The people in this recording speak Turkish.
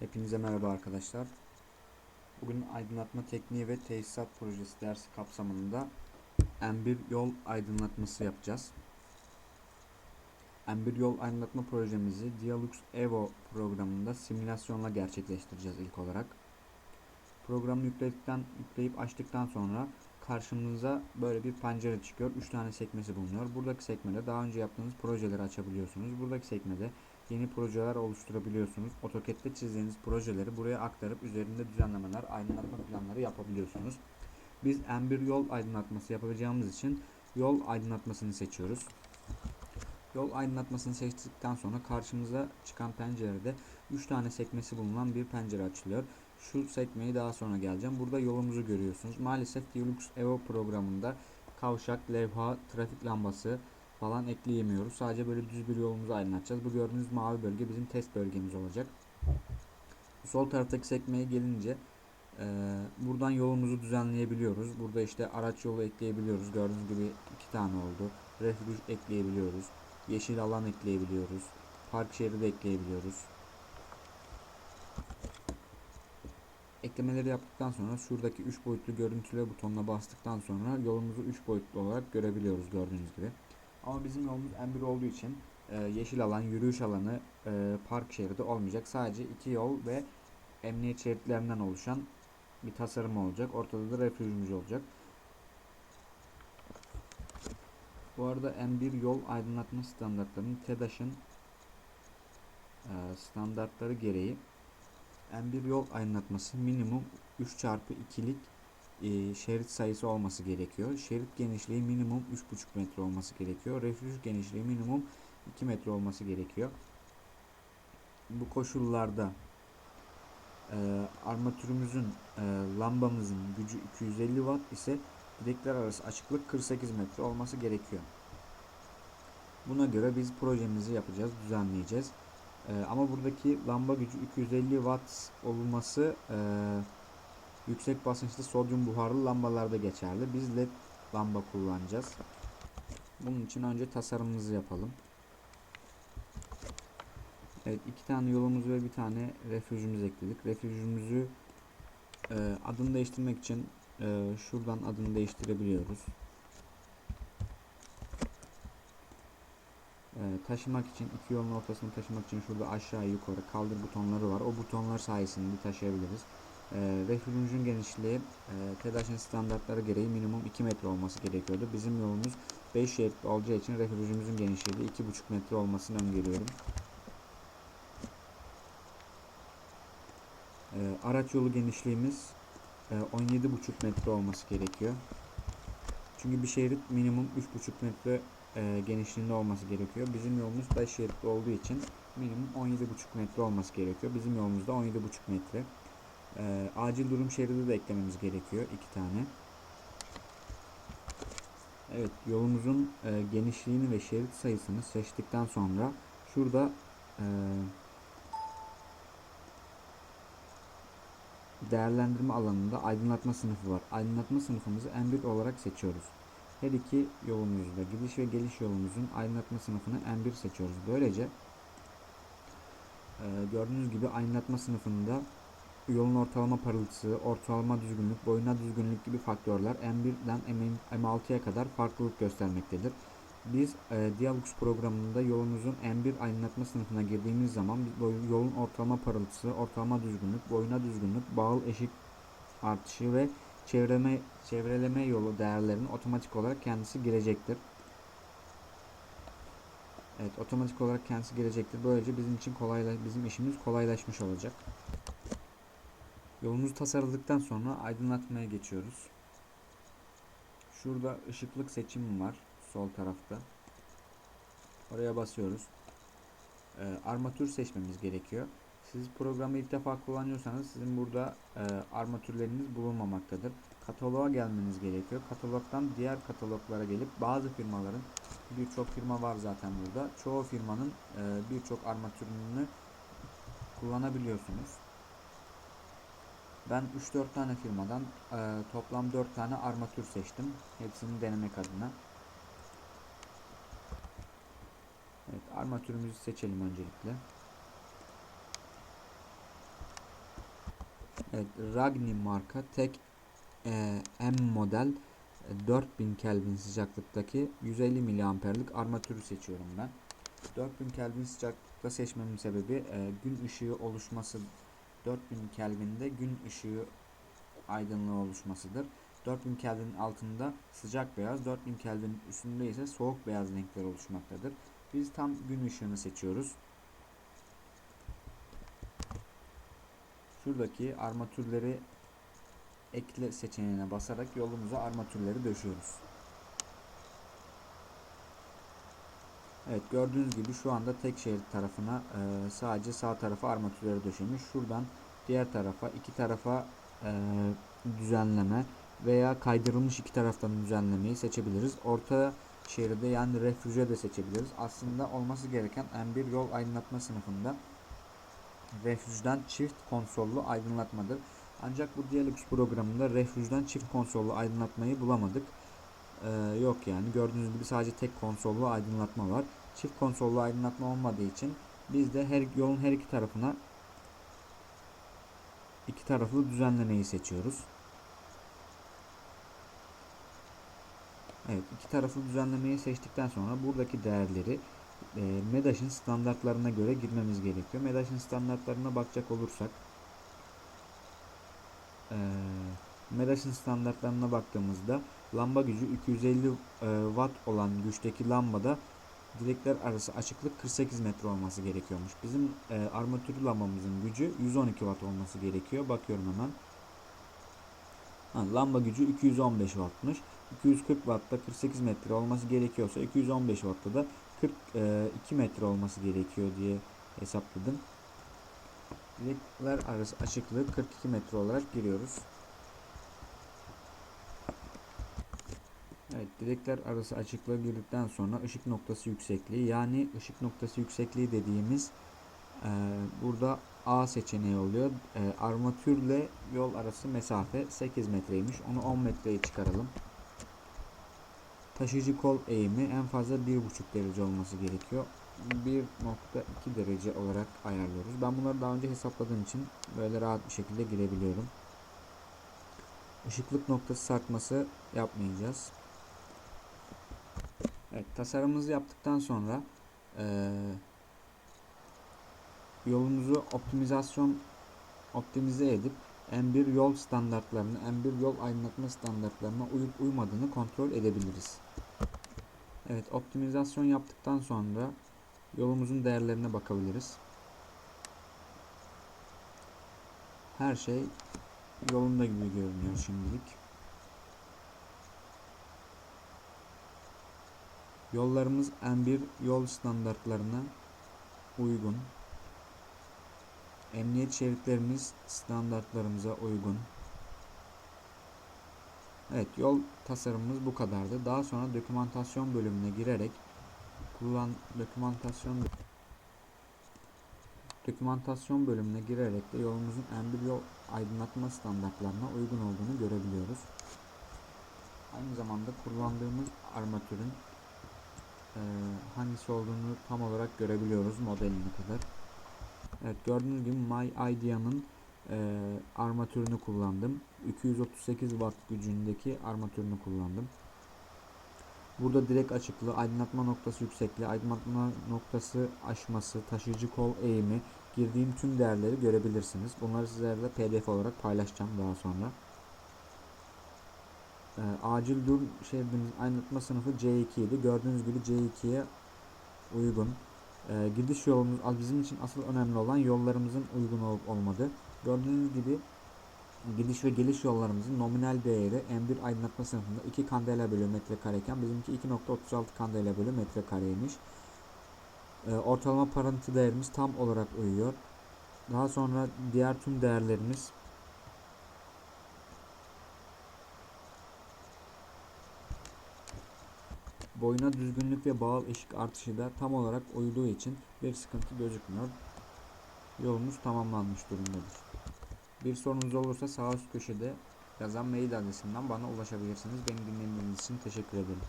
Hepinize merhaba arkadaşlar. Bugün aydınlatma tekniği ve tesisat projesi dersi kapsamında M1 yol aydınlatması yapacağız. M1 yol aydınlatma projemizi Dialux Evo programında simülasyonla gerçekleştireceğiz ilk olarak. Programı yükledikten, yükleyip açtıktan sonra karşımıza böyle bir pencere çıkıyor. 3 tane sekmesi bulunuyor. Buradaki sekmede daha önce yaptığınız projeleri açabiliyorsunuz. Buradaki sekmede yeni projeler oluşturabiliyorsunuz. AutoCAD'de çizdiğiniz projeleri buraya aktarıp üzerinde düzenlemeler, aydınlatma planları yapabiliyorsunuz. Biz M1 yol aydınlatması yapabileceğimiz için yol aydınlatmasını seçiyoruz. Yol aydınlatmasını seçtikten sonra karşımıza çıkan pencerede 3 tane sekmesi bulunan bir pencere açılıyor. Şu sekmeyi daha sonra geleceğim. Burada yolumuzu görüyorsunuz. Maalesef Dialux Evo programında kavşak, levha, trafik lambası, falan ekleyemiyoruz. Sadece böyle düz bir yolumuzu aydınlatacağız. Bu gördüğünüz mavi bölge bizim test bölgemiz olacak. Sol taraftaki sekmeye gelince e, buradan yolumuzu düzenleyebiliyoruz. Burada işte araç yolu ekleyebiliyoruz. Gördüğünüz gibi iki tane oldu. Refüj ekleyebiliyoruz. Yeşil alan ekleyebiliyoruz. Park şeridi ekleyebiliyoruz. Eklemeleri yaptıktan sonra şuradaki 3 boyutlu görüntüle butonuna bastıktan sonra yolumuzu 3 boyutlu olarak görebiliyoruz gördüğünüz gibi. Ama bizim yolumuz M1 olduğu için e, yeşil alan, yürüyüş alanı, e, park şeridi olmayacak. Sadece iki yol ve emniyet şeritlerinden oluşan bir tasarım olacak. Ortada da refüjümüz olacak. Bu arada M1 yol aydınlatma standartlarının TEDAŞ'ın e, standartları gereği M1 yol aydınlatması minimum 3 çarpı 2'lik e, şerit sayısı olması gerekiyor. Şerit genişliği minimum 3,5 metre olması gerekiyor. Refüj genişliği minimum 2 metre olması gerekiyor. Bu koşullarda e, armatürümüzün e, lambamızın gücü 250 watt ise direkler arası açıklık 48 metre olması gerekiyor. Buna göre biz projemizi yapacağız, düzenleyeceğiz. E, ama buradaki lamba gücü 250 watt olması e, Yüksek basınçlı sodyum buharlı lambalarda geçerli. Biz led lamba kullanacağız. Bunun için önce tasarımımızı yapalım. Evet iki tane yolumuz ve bir tane refüjümüz ekledik. Refüjümüzü e, adını değiştirmek için e, şuradan adını değiştirebiliyoruz. E, taşımak için iki yolun ortasını taşımak için şurada aşağı yukarı kaldır butonları var. O butonlar sayesinde taşıyabiliriz. E, refüjümüzün genişliği e, TEDAŞ'ın standartları gereği minimum 2 metre olması gerekiyordu. Bizim yolumuz 5 şeritli olacağı için refüjümüzün genişliği de 2,5 metre olmasını öngörüyorum. E, araç yolu genişliğimiz e, 17,5 metre olması gerekiyor. Çünkü bir şerit minimum 3,5 metre e, genişliğinde olması gerekiyor. Bizim yolumuz 5 şeritli olduğu için minimum 17,5 metre olması gerekiyor. Bizim yolumuzda 17,5 metre. E, acil durum şeridi de eklememiz gerekiyor. iki tane. Evet yolumuzun e, genişliğini ve şerit sayısını seçtikten sonra şurada e, değerlendirme alanında aydınlatma sınıfı var. Aydınlatma sınıfımızı M1 olarak seçiyoruz. Her iki yolumuzda gidiş ve geliş yolumuzun aydınlatma sınıfını M1 seçiyoruz. Böylece e, gördüğünüz gibi aydınlatma sınıfında yolun ortalama parıltısı, ortalama düzgünlük, boyuna düzgünlük gibi faktörler M1'den M6'ya kadar farklılık göstermektedir. Biz e, Dialux programında yolumuzun M1 aydınlatma sınıfına girdiğimiz zaman yolun ortalama parıltısı, ortalama düzgünlük, boyuna düzgünlük, bağıl eşik artışı ve çevreme, çevreleme yolu değerlerinin otomatik olarak kendisi girecektir. Evet, otomatik olarak kendisi girecektir. Böylece bizim için kolayla bizim işimiz kolaylaşmış olacak. Yolumuzu tasarladıktan sonra aydınlatmaya geçiyoruz. Şurada ışıklık seçimi var sol tarafta. Oraya basıyoruz. Ee, armatür seçmemiz gerekiyor. Siz programı ilk defa kullanıyorsanız sizin burada e, armatürleriniz bulunmamaktadır. Kataloğa gelmeniz gerekiyor. Katalogdan diğer kataloglara gelip bazı firmaların birçok firma var zaten burada. Çoğu firmanın e, birçok armatürünü kullanabiliyorsunuz. Ben 3-4 tane firmadan e, toplam 4 tane armatür seçtim. Hepsini denemek adına. Evet, armatürümüzü seçelim öncelikle. Evet, Ragni marka tek e, M model e, 4000 Kelvin sıcaklıktaki 150 miliamperlik armatürü seçiyorum ben. 4000 Kelvin sıcaklıkta seçmemin sebebi e, gün ışığı oluşması 4000 Kelvin'de gün ışığı aydınlığı oluşmasıdır. 4000 Kelvin'in altında sıcak beyaz, 4000 Kelvin'in üstünde ise soğuk beyaz renkler oluşmaktadır. Biz tam gün ışığını seçiyoruz. Şuradaki armatürleri ekle seçeneğine basarak yolumuza armatürleri döşüyoruz. Evet gördüğünüz gibi şu anda tek şerit tarafına e, sadece sağ tarafa armatürleri döşemiş. Şuradan diğer tarafa iki tarafa e, düzenleme veya kaydırılmış iki taraftan düzenlemeyi seçebiliriz. Orta şeride yani refüje de seçebiliriz. Aslında olması gereken M1 yol aydınlatma sınıfında refüjden çift konsollu aydınlatmadır. Ancak bu Dialux programında refüjden çift konsollu aydınlatmayı bulamadık. Ee, yok yani gördüğünüz gibi sadece tek konsollu aydınlatma var. Çift konsollu aydınlatma olmadığı için biz de her yolun her iki tarafına iki taraflı düzenlemeyi seçiyoruz. Evet iki taraflı düzenlemeyi seçtikten sonra buradaki değerleri e, MEDAŞ'ın standartlarına göre girmemiz gerekiyor. MEDAŞ'ın standartlarına bakacak olursak e, MEDAŞ'ın standartlarına baktığımızda lamba gücü 250 e, watt olan güçteki lambada direkler arası açıklık 48 metre olması gerekiyormuş. Bizim e, armatürlü lambamızın gücü 112 watt olması gerekiyor. Bakıyorum hemen. Ha, lamba gücü 215 wattmış. 240 wattta 48 metre olması gerekiyorsa 215 wattta da 42 metre olması gerekiyor diye hesapladım. Direkler arası açıklığı 42 metre olarak giriyoruz. Evet, direkler arası açıklığı girdikten sonra ışık noktası yüksekliği yani ışık noktası yüksekliği dediğimiz e, burada A seçeneği oluyor. E, armatürle yol arası mesafe 8 metreymiş. Onu 10 metreye çıkaralım. Taşıyıcı kol eğimi en fazla 1,5 derece olması gerekiyor. 1.2 derece olarak ayarlıyoruz. Ben bunları daha önce hesapladığım için böyle rahat bir şekilde girebiliyorum. Işıklık noktası sarkması yapmayacağız. Evet tasarımımızı yaptıktan sonra e, yolumuzu optimizasyon optimize edip M1 yol standartlarını, M1 yol aydınlatma standartlarına uyup uymadığını kontrol edebiliriz. Evet, optimizasyon yaptıktan sonra yolumuzun değerlerine bakabiliriz. Her şey yolunda gibi görünüyor şimdilik. Yollarımız M1 yol standartlarına uygun. Emniyet şeritlerimiz standartlarımıza uygun. Evet yol tasarımımız bu kadardı. Daha sonra dokümantasyon bölümüne girerek kullan dokümantasyon dokümantasyon bölümüne girerek de yolumuzun M1 yol aydınlatma standartlarına uygun olduğunu görebiliyoruz. Aynı zamanda kullandığımız armatürün hangisi olduğunu tam olarak görebiliyoruz modeline kadar. Evet gördüğünüz gibi My Idea'nın e, armatürünü kullandım. 238 watt gücündeki armatürünü kullandım. Burada direkt açıklığı, aydınlatma noktası yüksekliği, aydınlatma noktası aşması, taşıyıcı kol eğimi, girdiğim tüm değerleri görebilirsiniz. Bunları sizlerle pdf olarak paylaşacağım daha sonra. E, acil durum şeridimiz aydınlatma sınıfı C2 idi. Gördüğünüz gibi C2'ye uygun. E, gidiş yolumuz bizim için asıl önemli olan yollarımızın uygun olup olmadığı. Gördüğünüz gibi gidiş ve geliş yollarımızın nominal değeri M1 aydınlatma sınıfında 2 kandela bölü metrekareyken bizimki 2.36 kandela bölü metrekareymiş. E, ortalama parantı değerimiz tam olarak uyuyor. Daha sonra diğer tüm değerlerimiz boyuna düzgünlük ve bağıl eşik artışı da tam olarak uyduğu için bir sıkıntı gözükmüyor. Yolumuz tamamlanmış durumdadır. Bir sorunuz olursa sağ üst köşede yazan mail adresinden bana ulaşabilirsiniz. Beni dinlediğiniz için teşekkür ederim.